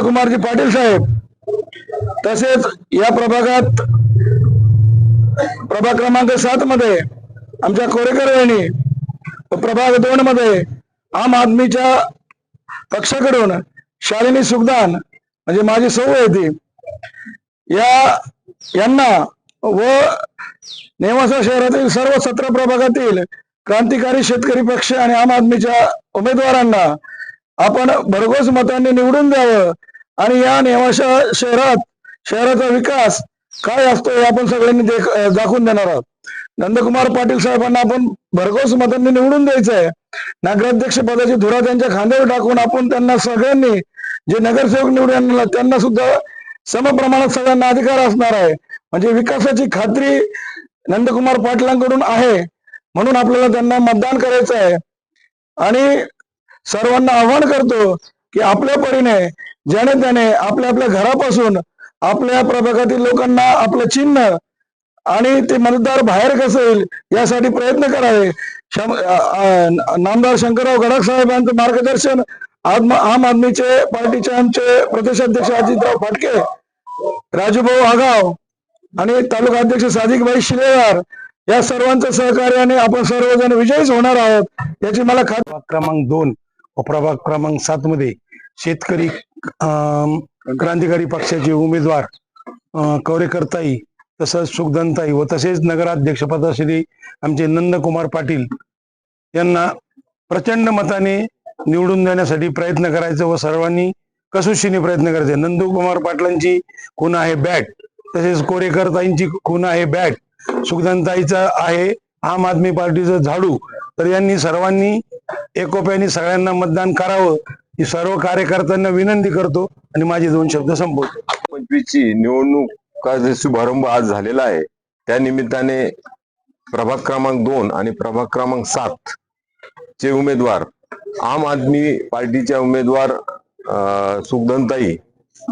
कुमारजी पाटील साहेब. तसेच या प्रभागात प्रभाग क्रमांक सात मध्ये आमच्या कोरेकर वहिनी प्रभाग दोन मध्ये आम आदमीच्या पक्षाकडून शालिनी सुखदान म्हणजे माझी सौ होती या यांना व नेवासा शहरातील सर्व सतरा प्रभागातील क्रांतिकारी शेतकरी पक्ष आणि आम आदमीच्या उमेदवारांना आपण भरघोस मतांनी निवडून द्यावं आणि या नेवासा शहरात शहराचा विकास काय असतो हे आपण सगळ्यांनी देख दाखवून देणार आहोत. नंदकुमार पाटील साहेबांना आपण भरघोस मतांनी निवडून द्यायचं आहे नगराध्यक्ष पदाची धुरा त्यांच्या खांद्यावर टाकून आपण त्यांना सगळ्यांनी जे नगरसेवक निवडून त्यांना सुद्धा समप्रमाणात सगळ्यांना अधिकार असणार आहे. म्हणजे विकासाची खात्री नंदकुमार पाटलांकडून आहे म्हणून आपल्याला त्यांना मतदान करायचं आहे आणि सर्वांना आव्हान करतो की आपल्या परीने ज्याने त्याने आपल्या आपल्या घरापासून आपल्या प्रभागातील लोकांना आपलं चिन्ह आणि ते मतदार बाहेर कसं येईल यासाठी प्रयत्न करावे. नामदार शंकरराव गडाख साहेबांचं मार्गदर्शन आम आदमीचे पार्टीचे आमचे प्रदेशाध्यक्ष अजितराव फाटके राजूभाऊ आगाव आणि तालुका अध्यक्ष सादिकभाई शिलेदार या सर्वांच्या सहकार्याने आपण सर्वजण विजयीच होणार आहोत याची मला खात्री क्रमांक दोन व प्रभाग क्रमांक सात मध्ये शेतकरी क्रांतिकारी पक्षाचे उमेदवार कवरेकरताई तसंच सुखदनताई व तसेच नगराध्यक्ष पदाश्री आमचे नंदकुमार पाटील यांना प्रचंड मताने निवडून देण्यासाठी प्रयत्न करायचं व सर्वांनी कसोशीने प्रयत्न करायचे. नंदकुमार पाटलांची खून आहे बॅट तसेच कोरेकरताईंची खून आहे बॅट सुखदनताईचा आहे आम आदमी पार्टीचं झाडू तर यांनी सर्वांनी एकोप्याने सगळ्यांना मतदान करावं ही सर्व कार्यकर्त्यांना विनंती करतो आणि माझे दोन शब्द संपवतो. पंचवीसची निवडणूक शुभारंभ आज झालेला आहे त्या निमित्ताने प्रभाग क्रमांक दोन आणि प्रभाग क्रमांक सात चे उमेदवार आम आदमी पार्टीच्या उमेदवार सुखदंताई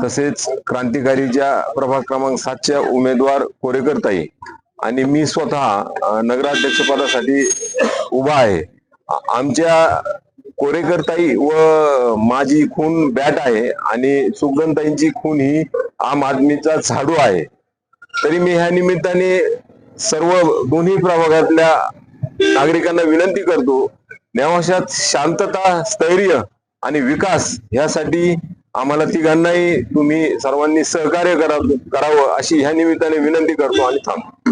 तसेच क्रांतिकारीच्या प्रभाग क्रमांक सातच्या उमेदवार कोरेकरताई आणि मी स्वतः नगराध्यक्षपदासाठी उभा आहे. आमच्या कोरेकरताई व माझी खून बॅट आहे आणि सुगंधताईंची खून ही आम आदमीचा झाडू आहे. तरी मी ह्या निमित्ताने सर्व दोन्ही प्रभागातल्या नागरिकांना विनंती करतो नेवाशात शांतता स्थैर्य आणि विकास यासाठी आम्हाला तिघांनाही तुम्ही सर्वांनी सहकार्य करा करावं अशी ह्या निमित्ताने विनंती करतो आणि थांबतो.